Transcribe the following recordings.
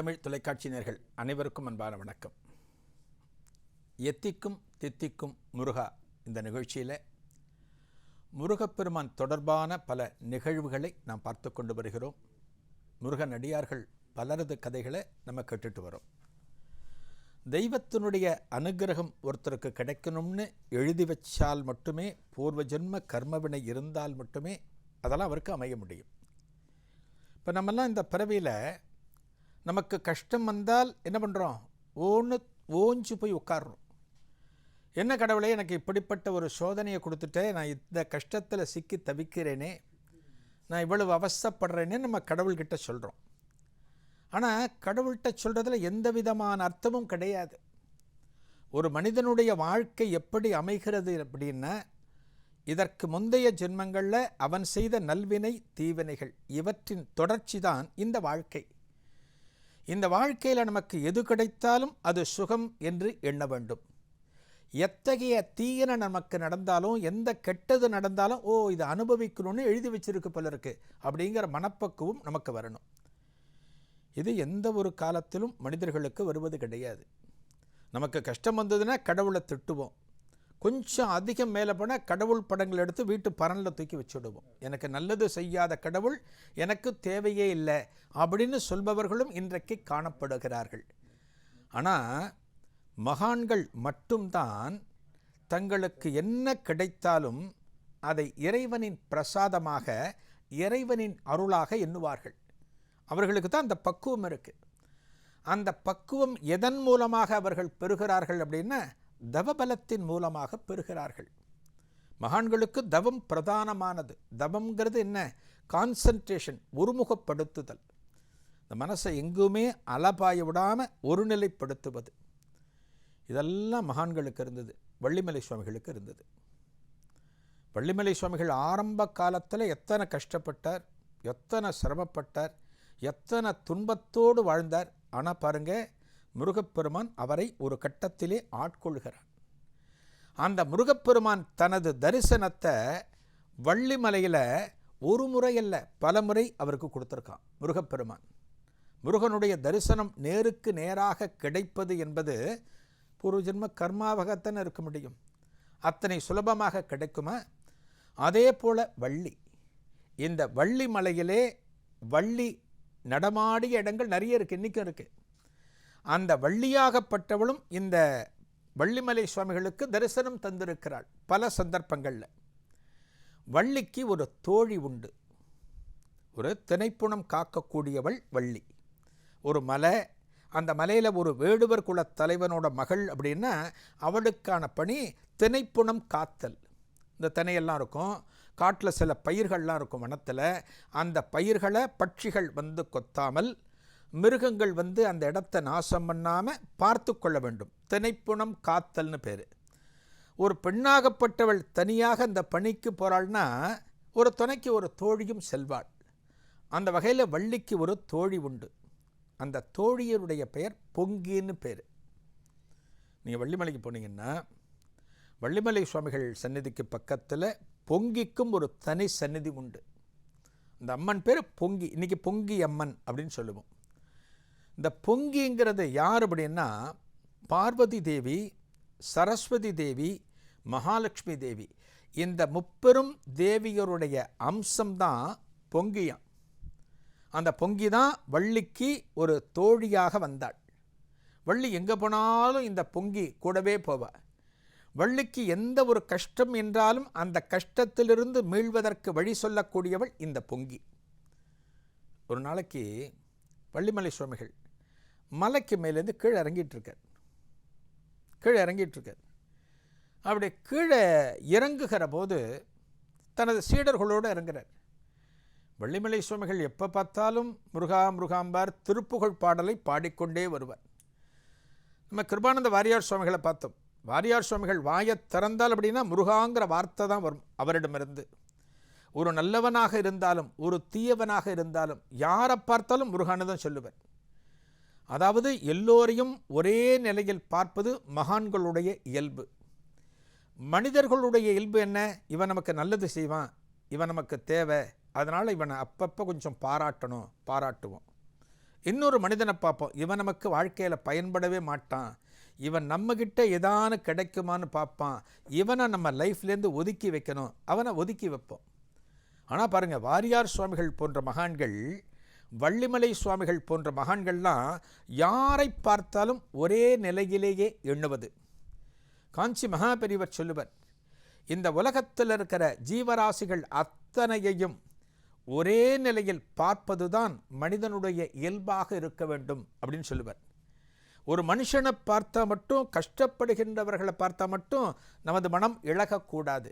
தமிழ் தமிழ் தொலைக்காட்சியினர்கள் அனைவருக்கும் அன்பான வணக்கம். எத்திக்கும் தித்திக்கும் முருகா இந்த நிகழ்ச்சியில் முருகப்பெருமான் தொடர்பான பல நிகழ்வுகளை நாம் பார்த்து கொண்டு வருகிறோம். முருகன் அடியார்கள் பலரது கதைகளை நம்ம கேட்டுட்டு வரோம். தெய்வத்தினுடைய அனுகிரகம் ஒருத்தருக்கு கிடைக்கணும்னு எழுதி வச்சால் மட்டுமே பூர்வ ஜென்ம கர்மவினை இருந்தால் மட்டுமே அதெல்லாம் அவருக்கு அமைய முடியும். இப்போ நம்மெல்லாம் இந்த பிறவியில் நமக்கு கஷ்டம் வந்தால் என்ன பண்ணுறோம் ஓன்னு ஓஞ்சு போய் உட்காடுறோம் என்ன கடவுளே எனக்கு இப்படிப்பட்ட ஒரு சோதனையை கொடுத்துட்டே நான் இந்த கஷ்டத்தில் சிக்கி தவிக்கிறேனே நான் இவ்வளவு அவசப்படுறேனே நம்ம கடவுள்கிட்ட சொல்கிறோம் ஆனால் கடவுள்கிட்ட சொல்கிறதுல எந்த விதமான அர்த்தமும் கிடையாது. ஒரு மனிதனுடைய வாழ்க்கை எப்படி அமைகிறது அப்படின்னா இதற்கு முந்தைய ஜென்மங்களில் அவன் செய்த நல்வினை தீவினைகள் இவற்றின் தொடர்ச்சி தான் இந்த வாழ்க்கை. இந்த வாழ்க்கையில் நமக்கு எது கிடைத்தாலும் அது சுகம் என்று எண்ண வேண்டும். எத்தகைய தீயன நமக்கு நடந்தாலும் எந்த கெட்டது நடந்தாலும் ஓ இதை அனுபவிக்கணும்னு எழுதி வச்சிருக்கு பலருக்கு அப்படிங்கிற மனப்பக்குவம் நமக்கு வரணும். இது எந்த ஒரு காலத்திலும் மனிதர்களுக்கு வருவது கிடையாது. நமக்கு கஷ்டம் வந்ததுன்னா கடவுளை திட்டுவோம். கொஞ்சம் அதிகம் மேலே போனால் கடவுள் படங்கள் எடுத்து வீட்டு பரனில் தூக்கி வச்சுடுவோம். எனக்கு நல்லது செய்யாத கடவுள் எனக்கு தேவையே இல்லை அப்படின்னு சொல்பவர்களும் இன்றைக்கு காணப்படுகிறார்கள். ஆனால் மகான்கள் மட்டும்தான் தங்களுக்கு என்ன கிடைத்தாலும் அதை இறைவனின் பிரசாதமாக இறைவனின் அருளாக எண்ணுவார்கள். அவர்களுக்கு தான் அந்த பக்குவம் இருக்குது அந்த பக்குவம் எதன் மூலமாக அவர்கள் பெறுகிறார்கள் அப்படின்னா தவபலத்தின் மூலமாக பெறுகிறார்கள். மகான்களுக்கு தவம் பிரதானமானது. தவம்ங்கிறது என்ன? கான்சன்ட்ரேஷன் ஒருமுகப்படுத்துதல். இந்த மனசை எங்குமே அலபாய விடாமல் ஒருநிலைப்படுத்துவது. இதெல்லாம் மகான்களுக்கு இருந்தது. வள்ளிமலை சுவாமிகளுக்கு இருந்தது. வள்ளிமலை சுவாமிகள் ஆரம்ப காலத்தில் எத்தனை கஷ்டப்பட்டார் எத்தனை சிரமப்பட்டார் எத்தனை துன்பத்தோடு வாழ்ந்தார். ஆனால் பாருங்க முருகப்பெருமான் அவரை ஒரு கட்டத்திலே ஆட்கொள்கிறார். அந்த முருகப்பெருமான் தனது தரிசனத்தை வள்ளிமலையில் ஒரு முறை அல்ல பல முறை அவருக்கு கொடுத்துருக்கான் முருகப்பெருமான். முருகனுடைய தரிசனம் நேருக்கு நேராக கிடைப்பது என்பது பூர்வஜென்ம கர்மாவகத்தானே இருக்க முடியும். அத்தனை சுலபமாக கிடைக்குமா? அதே போல் வள்ளி. இந்த வள்ளி மலையிலே வள்ளி நடமாடிய இடங்கள் நிறைய இருக்குது இன்றைக்கும் இருக்குது அந்த வள்ளியாகப்பட்டவளும் இந்த வள்ளிமலை சுவாமிகளுக்கு தரிசனம் தந்திருக்கிறாள் பல சந்தர்ப்பங்களில். வள்ளிக்கு ஒரு தோழி உண்டு. ஒரு திணைப்புணம் காக்கக்கூடியவள் வள்ளி. ஒரு மலை அந்த மலையில் ஒரு வேடுவர் குல தலைவனோட மகள் அப்படின்னா அவளுக்கான பணி திணைப்புணம் காத்தல். இந்த திணையெல்லாம் இருக்கும். காட்டில் சில பயிர்கள்லாம் இருக்கும் வனத்தில். அந்த பயிர்களை பட்சிகள் வந்து கொத்தாமல் மிருகங்கள் வந்து அந்த இடத்த நாசம் பண்ணாமல் பார்த்து கொள்ள வேண்டும். திணைப்புணம் காத்தல்னு பேர். ஒரு பெண்ணாகப்பட்டவள் தனியாக அந்த பணிக்கு போகிறாள்னா ஒரு துணைக்கு ஒரு தோழியும் செல்வாள். அந்த வகையில் வள்ளிக்கு ஒரு தோழி உண்டு. அந்த தோழியருடைய பெயர் பொங்கின்னு பேர். நீங்கள் வள்ளிமலைக்கு போனீங்கன்னா வள்ளிமலை சுவாமிகள் சந்நிதிக்கு பக்கத்தில் பொங்கிக்கும் ஒரு தனி சந்நிதி உண்டு. அந்த அம்மன் பேர் பொங்கி இன்றைக்கி பொங்கி அம்மன் அப்படின்னு சொல்லுவோம். இந்த பொங்கிங்கிறது யார் அப்படின்னா பார்வதி தேவி சரஸ்வதி தேவி மகாலட்சுமி தேவி. இந்த முப்பெரும் தேவியருடைய அம்சம்தான் பொங்கியம். அந்த பொங்கி தான் வள்ளிக்கு ஒரு தோழியாக வந்தாள். வள்ளி எங்கே போனாலும் இந்த பொங்கி கூடவே போவாள் வள்ளிக்கு எந்த ஒரு கஷ்டம் என்றாலும் அந்த கஷ்டத்திலிருந்து மீள்வதற்கு வழி சொல்லக்கூடியவள் இந்த பொங்கி. ஒரு நாளைக்கு வள்ளிமலை சுவாமிகள் மலைக்கு மேலேருந்து கீழே இறங்கிட்டுருக்கார். கீழே இறங்கிட்டுருக்கார். அப்படி கீழே இறங்குகிற போது தனது சீடர்களோடு இறங்குறார். வள்ளிமலை சுவாமிகள் எப்போ பார்த்தாலும் முருகா முருகாம்பார் திருப்புகழ் பாடலை பாடிக்கொண்டே வருவார். நம்ம கிருபானந்த வாரியார் சுவாமிகளை பார்த்தோம். வாரியார் சுவாமிகள் வாயை திறந்தால் அப்படின்னா முருகாங்கிற வார்த்தை தான் வரும் அவரிடமிருந்து. ஒரு நல்லவனாக இருந்தாலும் ஒரு தீயவனாக இருந்தாலும் யாரை பார்த்தாலும் முருகானு தான் சொல்லுவேன் அதாவது எல்லோரையும் ஒரே நிலையில் பார்ப்பது மகான்களுடைய இயல்பு. மனிதர்களுடைய இயல்பு என்ன? இவன் நமக்கு நல்லது செய்வான் இவன் நமக்கு தேவை அதனால் இவனை அப்பப்போ கொஞ்சம் பாராட்டணும் பாராட்டுவோம். இன்னொரு மனிதனை பார்ப்போம் இவன் நமக்கு வாழ்க்கையில் பயன்படவே மாட்டான் இவன் நம்மக்கிட்ட ஏதானு கிடைக்குமான்னு பார்ப்பான் இவனை நம்ம லைஃப்லேருந்து ஒதுக்கி வைக்கணும் அவனை ஒதுக்கி வைப்போம். ஆனால் பாருங்கள் வாரியார் சுவாமிகள் போன்ற மகான்கள் வள்ளிமலை சுவாமிகள் போன்ற மகான்கள்லாம் யாரை பார்த்தாலும் ஒரே நிலையிலேயே எண்ணுவது. காஞ்சி மகாபெரிவர் சொல்லுவர் இந்த உலகத்தில் இருக்கிற ஜீவராசிகள் அத்தனையையும் ஒரே நிலையில் பார்ப்பதுதான் மனிதனுடைய இயல்பாக இருக்க வேண்டும் அப்படின்னு சொல்லுவர். ஒரு மனுஷனை பார்த்தா மட்டும் கஷ்டப்படுகின்றவர்களை பார்த்தா மட்டும் நமது மனம் இழகக்கூடாது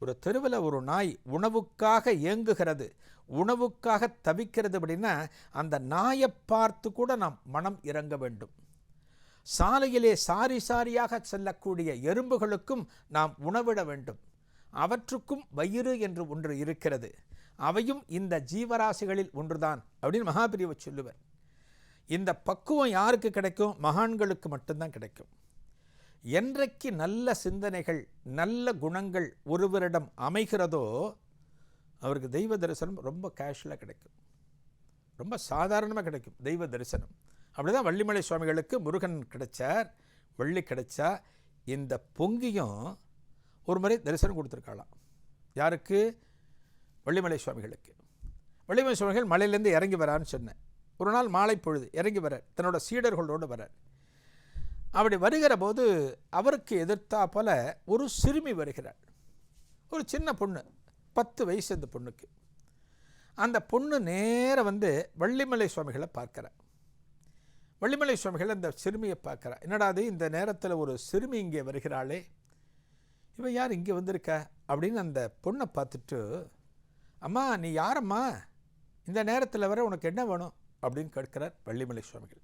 ஒரு தெருவில் ஒரு நாய் உணவுக்காக ஏங்குகிறது உணவுக்காக தவிக்கிறது அப்படின்னா அந்த நாயை பார்த்து கூட நாம் மனம் இறங்க வேண்டும். சாலையிலே சாரி சாரியாக செல்லக்கூடிய எறும்புகளுக்கும் நாம் உணவிட வேண்டும். அவற்றுக்கும் வயிறு என்று ஒன்று இருக்கிறது. அவையும் இந்த ஜீவராசிகளில் ஒன்றுதான் அப்படின்னு மகாபிரிவை சொல்லுவர். இந்த பக்குவம் யாருக்கு கிடைக்கும்? மகான்களுக்கு மட்டும்தான் கிடைக்கும். என்றைக்கு நல்ல சிந்தனைகள் நல்ல குணங்கள் ஒருவரிடம் அமைகிறதோ அவருக்கு தெய்வ தரிசனம் ரொம்ப கேஷுவலாக கிடைக்கும். ரொம்ப சாதாரணமாக கிடைக்கும் தெய்வ தரிசனம். அப்படி தான் வள்ளிமலை சுவாமிகளுக்கு முருகன் கிடைச்சார் வள்ளி கிடைச்சா இந்த பொங்கியும் ஒரு முறை தரிசனம் கொடுத்துருக்காளாம். யாருக்கு? வள்ளிமலை சுவாமிகளுக்கு. வள்ளிமலை சுவாமிகள் மலையிலேருந்து இறங்கி வரான்னு சொன்னேன். ஒரு நாள் மாலை பொழுது இறங்கி வரார் தன்னோட சீடர்களோடு வரார். அப்படி வருகிற போது அவருக்கு எதிர்த்தா போல ஒரு சிறுமி வருகிறாள். ஒரு சின்ன பொண்ணு பத்து வயசு அந்த பொண்ணுக்கு. அந்த பொண்ணு நேராக வந்து வள்ளிமலை சுவாமிகளை பார்க்குறா. வள்ளிமலை சுவாமிகள் அந்த சிறுமியை பார்க்குறா. என்னடாது இந்த நேரத்தில் ஒரு சிறுமி இங்கே வருகிறாளே? இவன் யார் இங்கே வந்திருக்க? அப்படின்னு அந்த பொண்ணை பார்த்துட்டு அம்மா நீ யாரம்மா? இந்த நேரத்தில் வர உனக்கு என்ன வேணும்? அப்படின்னு கேட்கிறார் வள்ளிமலை சுவாமிகள்.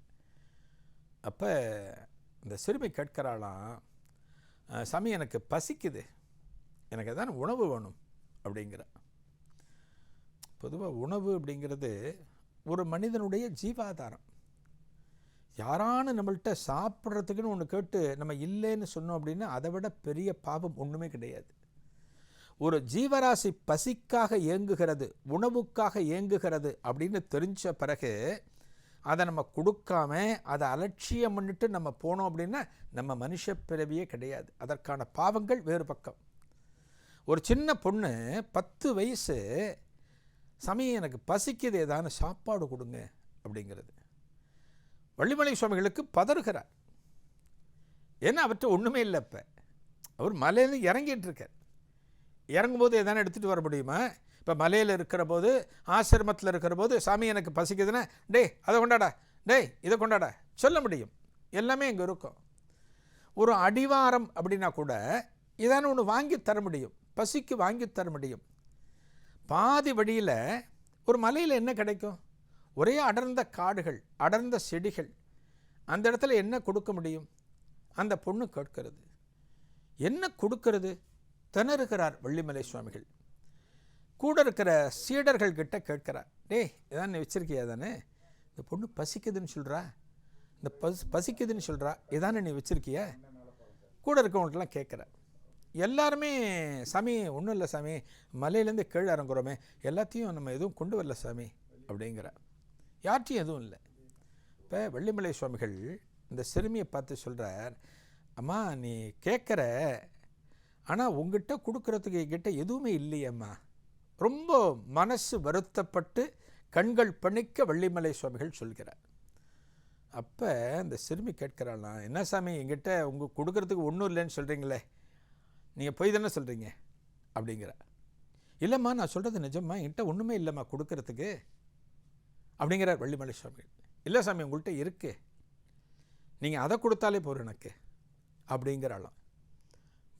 அப்போ இந்த சிறுமி கேட்கிறாளாம் சாமி எனக்கு பசிக்குது. எனக்கு எதான உணவு வேணும் அப்படிங்கிற. பொதுவாக உணவு அப்படிங்கிறது ஒரு மனிதனுடைய ஜீவாதாரம். யாரானு நம்மள்கிட்ட சாப்பிட்றதுக்குன்னு ஒன்று கேட்டு நம்ம இல்லைன்னு சொன்னோம் அப்படின்னா அதை விட பெரிய பாவம் ஒன்றுமே கிடையாது. ஒரு ஜீவராசி பசிக்காக ஏங்குகிறது உணவுக்காக ஏங்குகிறது அப்படின்னு தெரிஞ்ச பிறகு அதை நம்ம கொடுக்காம அதை அலட்சியம் பண்ணிட்டு நம்ம போனோம் அப்படின்னா நம்ம மனுஷ பிறவியே கிடையாது. அதற்கான பாவங்கள் வேறு பக்கம். ஒரு சின்ன பொண்ணு பத்து வயசு சமயம் எனக்கு பசிக்குது ஏதான சாப்பாடு கொடுங்க அப்படிங்கிறது. வள்ளிமலை சுவாமிகளுக்கு பதறுகிறார். ஏன்னா அவர்கிட்ட ஒன்றுமே இல்லை இப்போ. அவர் மலையிலேருந்து இறங்கிட்டு இருக்கார். இறங்கும்போது எதானே எடுத்துகிட்டு வர முடியுமா? இப்போ மலையில் இருக்கிற போது ஆசிரமத்தில் இருக்கிற போது சாமி எனக்கு பசிக்குதுன்னா டேய் அதை கொண்டாடா டேய் இதை கொண்டாடா சொல்ல முடியும். எல்லாமே இங்கே இருக்கும். ஒரு அடிவாரம் அப்படின்னா கூட இதான ஒன்று வாங்கி தர முடியும். பசிக்கு வாங்கி தர முடியும். பாதி வழியில் ஒரு மலையில் என்ன கிடைக்கும்? ஒரே அடர்ந்த காடுகள் அடர்ந்த செடிகள் அந்த இடத்துல என்ன கொடுக்க முடியும்? அந்த பொண்ணு கேட்கிறது. என்ன கொடுக்கிறது? திணறுகிறார் வள்ளிமலை சுவாமிகள். கூட இருக்கிற சீடர்கள் கிட்ட கேட்குறா டேய் இதான் நீ தானே? இந்த பொண்ணு பசிக்குதுன்னு சொல்கிறா இந்த பஸ் பசிக்குதுன்னு சொல்கிறா இதானே நீ வச்சிருக்கிய? கூட இருக்கவங்கள்ட்டலாம் கேட்குற. எல்லாருமே சாமி ஒன்றும் இல்லை சாமி மலையிலேருந்து கீழே இறங்குறோமே எல்லாத்தையும் நம்ம எதுவும் கொண்டு வரல சாமி அப்படிங்கிற. யார்ட்டையும் எதுவும் இல்லை. இப்போ வெள்ளிமலை சுவாமிகள் இந்த சிறுமியை பார்த்து சொல்கிறார் அம்மா நீ கேட்குற ஆனால் உங்ககிட்ட கொடுக்குறதுக்கு என்கிட்ட எதுவுமே இல்லையம்மா. ரொம்ப மனசு வருத்தப்பட்டு கண்கள் பணிக்க வள்ளிமலை சுவாமிகள் சொல்கிறார். அப்போ அந்த சிறுமி கேட்கிறாளாம் என்ன சாமி என்கிட்ட உங்கள் கொடுக்கறதுக்கு ஒன்றும் இல்லைன்னு சொல்கிறீங்களே நீங்கள் போய் தானே சொல்கிறீங்க அப்படிங்கிற இல்லைம்மா நான் சொல்கிறது நிஜம்மா என்கிட்ட ஒன்றுமே இல்லைம்மா கொடுக்கறதுக்கு அப்படிங்கிறார் வள்ளிமலை சுவாமிகள். இல்லை சாமி உங்கள்கிட்ட இருக்கு நீங்கள் அதை கொடுத்தாலே போதும் எனக்கு அப்படிங்கிறாளாம்.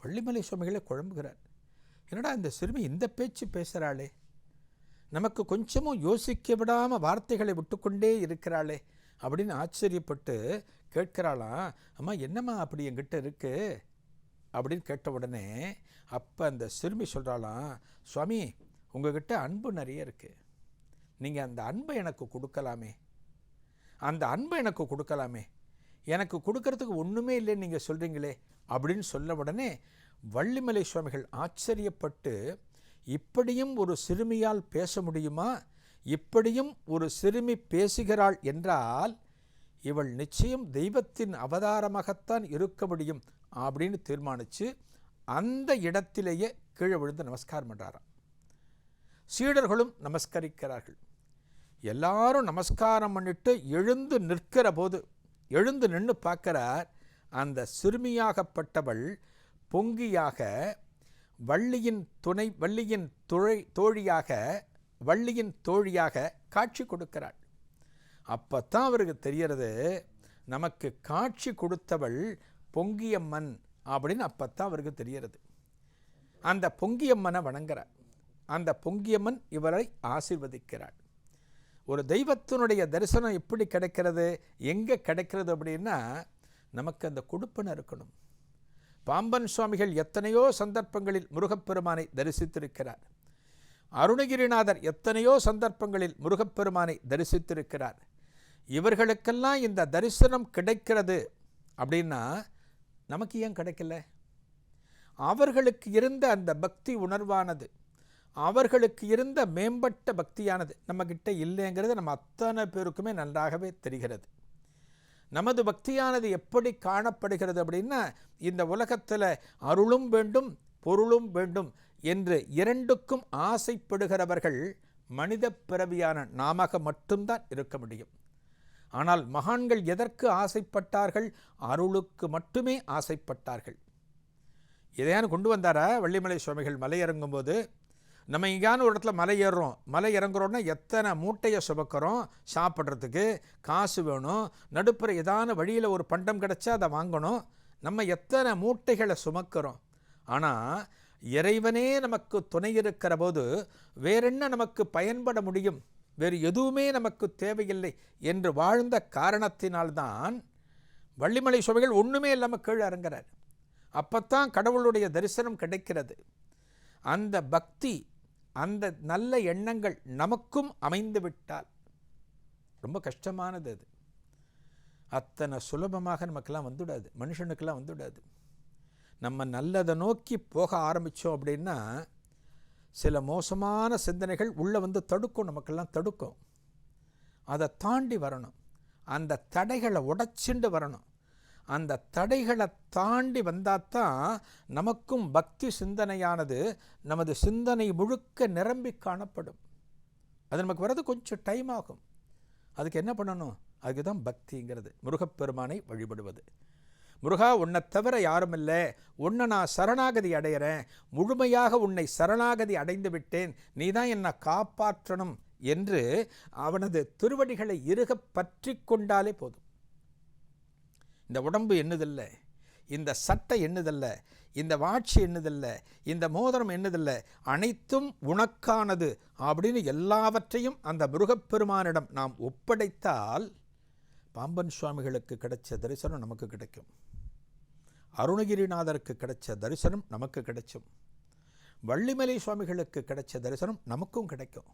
வள்ளிமலை சுவாமிகளே குழம்புகிறார். என்னடா இந்த சிறுமி இந்த பேச்சு பேசுகிறாளே நமக்கு கொஞ்சமும் யோசிக்க விடாமல் வார்த்தைகளை விட்டுக்கொண்டே இருக்கிறாளே அப்படின்னு ஆச்சரியப்பட்டு கேட்கிறாளாம் அம்மா என்னம்மா அப்படி என்கிட்ட இருக்கு? அப்படின்னு கேட்ட உடனே அப்போ அந்த சிறுமி சொல்கிறாளாம் சுவாமி உங்ககிட்ட அன்பு நிறைய இருக்குது நீங்கள் அந்த அன்பை எனக்கு கொடுக்கலாமே. அந்த அன்பை எனக்கு கொடுக்கலாமே. எனக்கு கொடுக்கறதுக்கு ஒன்றுமே இல்லைன்னு நீங்கள் சொல்கிறீங்களே அப்படின்னு சொல்ல உடனே வள்ளிமலை சுவாமிகள் ஆச்சரியப்பட்டு இப்படியும் ஒரு சிறுமியால் பேச முடியுமா? இப்படியும் ஒரு சிறுமி பேசுகிறாள் என்றால் இவள் நிச்சயம் தெய்வத்தின் அவதாரமாகத்தான் இருக்க முடியும் அப்படின்னு தீர்மானித்து அந்த இடத்திலேயே கீழே விழுந்து நமஸ்காரம் பண்ணுறாராம் சீடர்களும் நமஸ்கரிக்கிறார்கள். எல்லாரும் நமஸ்காரம் பண்ணிட்டு எழுந்து நிற்கிற போது எழுந்து நின்று பார்க்கிறார் அந்த சிறுமியாகப்பட்டவள் பொங்கியாக வள்ளியின் துணை வள்ளியின் துழை தோழியாக வள்ளியின் தோழியாக காட்சி கொடுக்கிறாள். அப்போ தான் அவருக்கு தெரிகிறது நமக்கு காட்சி கொடுத்தவள் பொங்கியம்மன் அப்படின்னு அப்போ தான் அவருக்கு தெரிகிறது. அந்த பொங்கியம்மனை வணங்குறார். அந்த பொங்கியம்மன் இவரை ஆசிர்வதிக்கிறாள். ஒரு தெய்வத்தினுடைய தரிசனம் எப்படி கிடைக்கிறது எங்கே கிடைக்கிறது அப்படின்னா நமக்கு அந்த கொடுப்பனை இருக்கணும். பாம்பன் சுவாமிகள் எத்தனையோ சந்தர்ப்பங்களில் முருகப்பெருமானை தரிசித்திருக்கிறார். அருணகிரிநாதர் எத்தனையோ சந்தர்ப்பங்களில் முருகப்பெருமானை தரிசித்திருக்கிறார். இவர்களுக்கெல்லாம் இந்த தரிசனம் கிடைக்கிறது அப்படின்னா நமக்கு ஏன் கிடைக்கல? அவர்களுக்கு இருந்த அந்த பக்தி உணர்வானது அவர்களுக்கு இருந்த மேம்பட்ட பக்தியானது நம்மக்கிட்ட இல்லைங்கிறது நம்ம அத்தனை பேருக்குமே நன்றாகவே தெரிகிறது. நமது பக்தியானது எப்படி காணப்படுகிறது அப்படின்னா இந்த உலகத்தில் அருளும் வேண்டும் பொருளும் வேண்டும் என்று இரண்டுக்கும் ஆசைப்படுகிறவர்கள் மனித பிறவியான நாமக மட்டும்தான் இருக்க முடியும். ஆனால் மகான்கள் எதற்கு ஆசைப்பட்டார்கள்? அருளுக்கு மட்டுமே ஆசைப்பட்டார்கள். இதையான கொண்டு வந்தாரா? வள்ளிமலை சுவாமிகள் மலையிறங்கும் போது நம்ம எங்கேயான ஒரு இடத்துல மலை ஏறுறோம். மலை இறங்குறோன்னா எத்தனை மூட்டையை சுமக்கிறோம் சாப்பிட்றதுக்கு? காசு வேணும். நடுப்புற ஏதான வழியில் ஒரு பண்டம் கிடச்சா அதை வாங்கணும். நம்ம எத்தனை மூட்டைகளை சுமக்கிறோம்? ஆனால் இறைவனே நமக்கு துணை இருக்கிற போது வேறென்ன நமக்கு பயன்பட முடியும்? வேறு எதுவுமே நமக்கு தேவையில்லை என்று வாழ்ந்த காரணத்தினால்தான் வள்ளிமலை சுவைகள் ஒன்றுமே இல்லாமல் கீழே இறங்குறார். அப்போத்தான் கடவுளுடைய தரிசனம் கிடைக்கிறது. அந்த பக்தி அந்த நல்ல எண்ணங்கள் நமக்கும் அமைந்து விட்டால் ரொம்ப கஷ்டமானது அது. அத்தனை சுலபமாக நமக்கெல்லாம் வந்துவிடாது மனுஷனுக்கெல்லாம் வந்துவிடாது. நம்ம நல்லதை நோக்கி போக ஆரம்பித்தோம் அப்படின்னா சில மோசமான சிந்தனைகள் உள்ளே வந்து தடுக்கும் நமக்கெல்லாம் தடுக்கும். அதை தாண்டி வரணும். அந்த தடைகளை உடைச்சிண்டு வரணும். அந்த தடைகளை தாண்டி வந்தால்தான் நமக்கும் பக்தி சிந்தனையானது நமது சிந்தனை முழுக்க நிரம்பி காணப்படும். அது நமக்கு வர்றது கொஞ்சம் டைம் ஆகும். அதுக்கு என்ன பண்ணணும்? அதுக்கு தான் பக்திங்கிறது. முருகப்பெருமானை வழிபடுவது. முருகா உன்னை தவிர யாரும் இல்லை. உன்னை நான் சரணாகதி அடையிறேன். முழுமையாக உன்னை சரணாகதி அடைந்து விட்டேன். நீ தான் என்னை காப்பாற்றணும் என்று அவனது திருவடிகளை இறுக பற்றி கொண்டாலே போதும். இந்த உடம்பு என்னதில்ல இந்த சட்டை என்னதில்ல இந்த வாட்சி என்னதில்ல இந்த மோதிரம் என்னதில்ல அனைத்தும் உனக்கானது அப்படின்னு எல்லாவற்றையும் அந்த முருகப்பெருமானிடம் நாம் ஒப்படைத்தால் பாம்பன் சுவாமிகளுக்கு கிடைச்ச தரிசனம் நமக்கு கிடைக்கும். அருணகிரிநாதருக்கு கிடைச்ச தரிசனம் நமக்கு கிடைச்சும். வள்ளிமலை சுவாமிகளுக்கு கிடைச்ச தரிசனம் நமக்கும் கிடைக்கும்.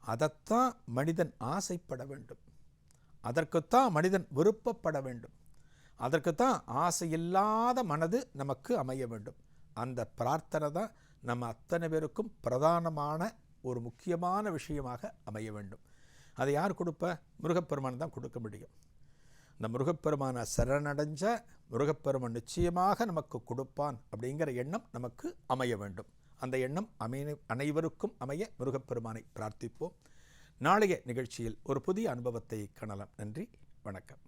அதைத்தான் மனிதன் ஆசைப்பட வேண்டும். அதற்குத்தான் மனிதன் விருப்பப்பட வேண்டும். அதற்குத்தான் ஆசையில்லாத மனது நமக்கு அமைய வேண்டும். அந்த பிரார்த்தனை தான் நம்ம அத்தனை பேருக்கும் பிரதானமான ஒரு முக்கியமான விஷயமாக அமைய வேண்டும். அதை யார் கொடுப்ப? முருகப்பெருமான் தான் கொடுக்க முடியும். இந்த முருகப்பெருமானை சரணடைஞ்ச முருகப்பெருமான் நிச்சயமாக நமக்கு கொடுப்பான் அப்படிங்கிற எண்ணம் நமக்கு அமைய வேண்டும். அந்த எண்ணம் அமைய அனைவருக்கும் அமைய முருகப்பெருமானை பிரார்த்திப்போம். நாளைய நிகழ்ச்சியில் ஒரு புதிய அனுபவத்தை காணலாம். நன்றி வணக்கம்.